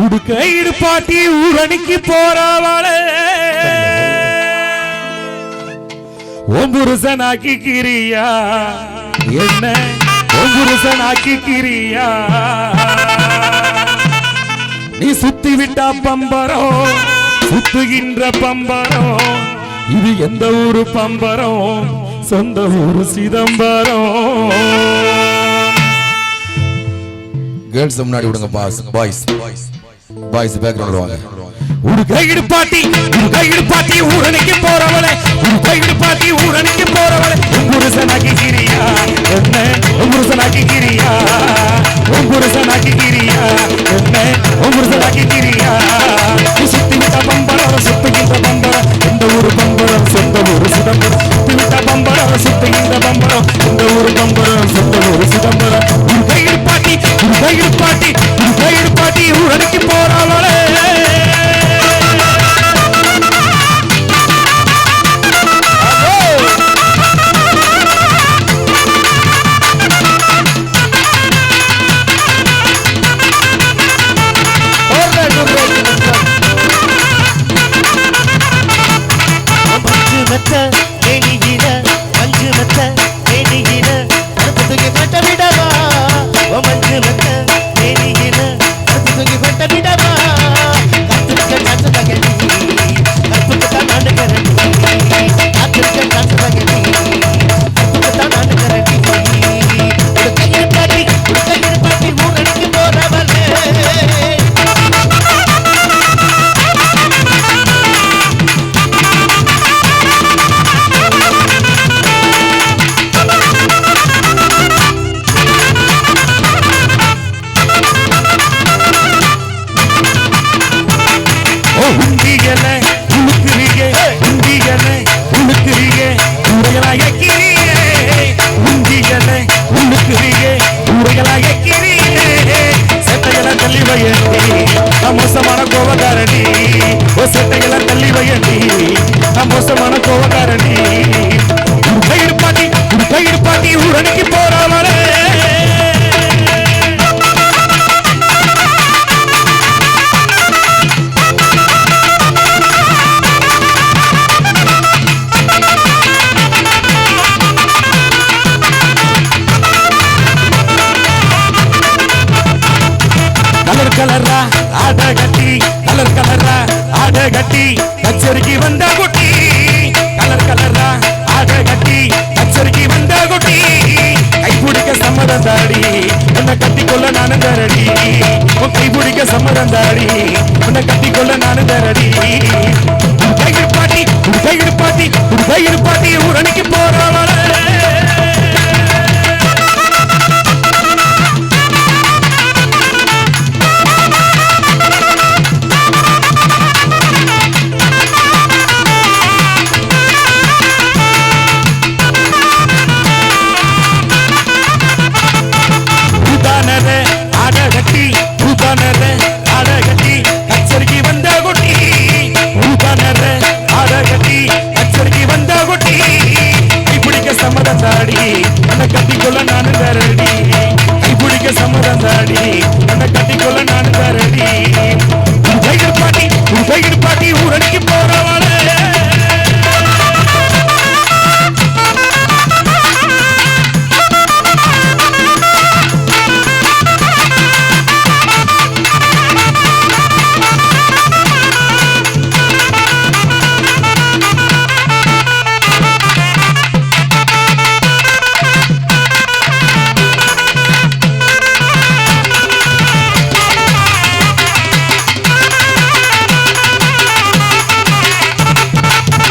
உடுக்க இடுப்பாட்டி ஊரணிக்கு போறவளே. ஒம்புருசனாக்கி கிரியா. என்ன? ஒம்புருசனாக்கி கிரியா. நீ சுத்தி விட்டா பம்பரோ? சுத்துகின்ற பம்பரோ? இது எந்த ஊரு பம்பரோ? சொந்த ஊரு சிதம்பரம் கேர்ள்ஸ் முன்னாடி விடுங்க பாய்ஸ் பாய்ஸ் பாய்ஸ் பேக்ரவுண்ட் வாங்க ஒரு கைடு பாட்டி ஒரு கைடு பாட்டி ஊரணிக்கு போறவளே. ஒரு கைடு பாட்டி ஊரணிக்கு போறவளே. உன் புருஷனாக்கி கிரியா என்ன? உன் புருஷனாக்கி கிரியா உன் புருஷனாக்கி வையண்டி நான் மோசமான கோவக்காரடி ஓ செட்டைகளை தள்ளி வையண்டி நான் மோசமான கோவக்காரடி ஒரு கயிறு பாட்டி ஒரு ஊரணிக்கு கட்டி அச்சருகி வந்த குட்டி கலர் கலரா ஆட கட்டி அச்சருகி வந்த குட்டி. கை பிடிக்க சம்மதம் தாடி உன்னை கட்டி கொள்ள நானும் தரடி. உன் கை பிடிக்க சம்மதம் தாடி உன்னை கட்டி கொள்ள நானும் தரடி. பாட்டி பாட்டி பாட்டி உடனுக்கு போறாளா? சம்மதந்தாடி என்னை கட்டிக்கொள்ள நானும் தரடி பிடிக்க சம்மதந்தாடி என்னை கட்டிக்கொள்ள நான்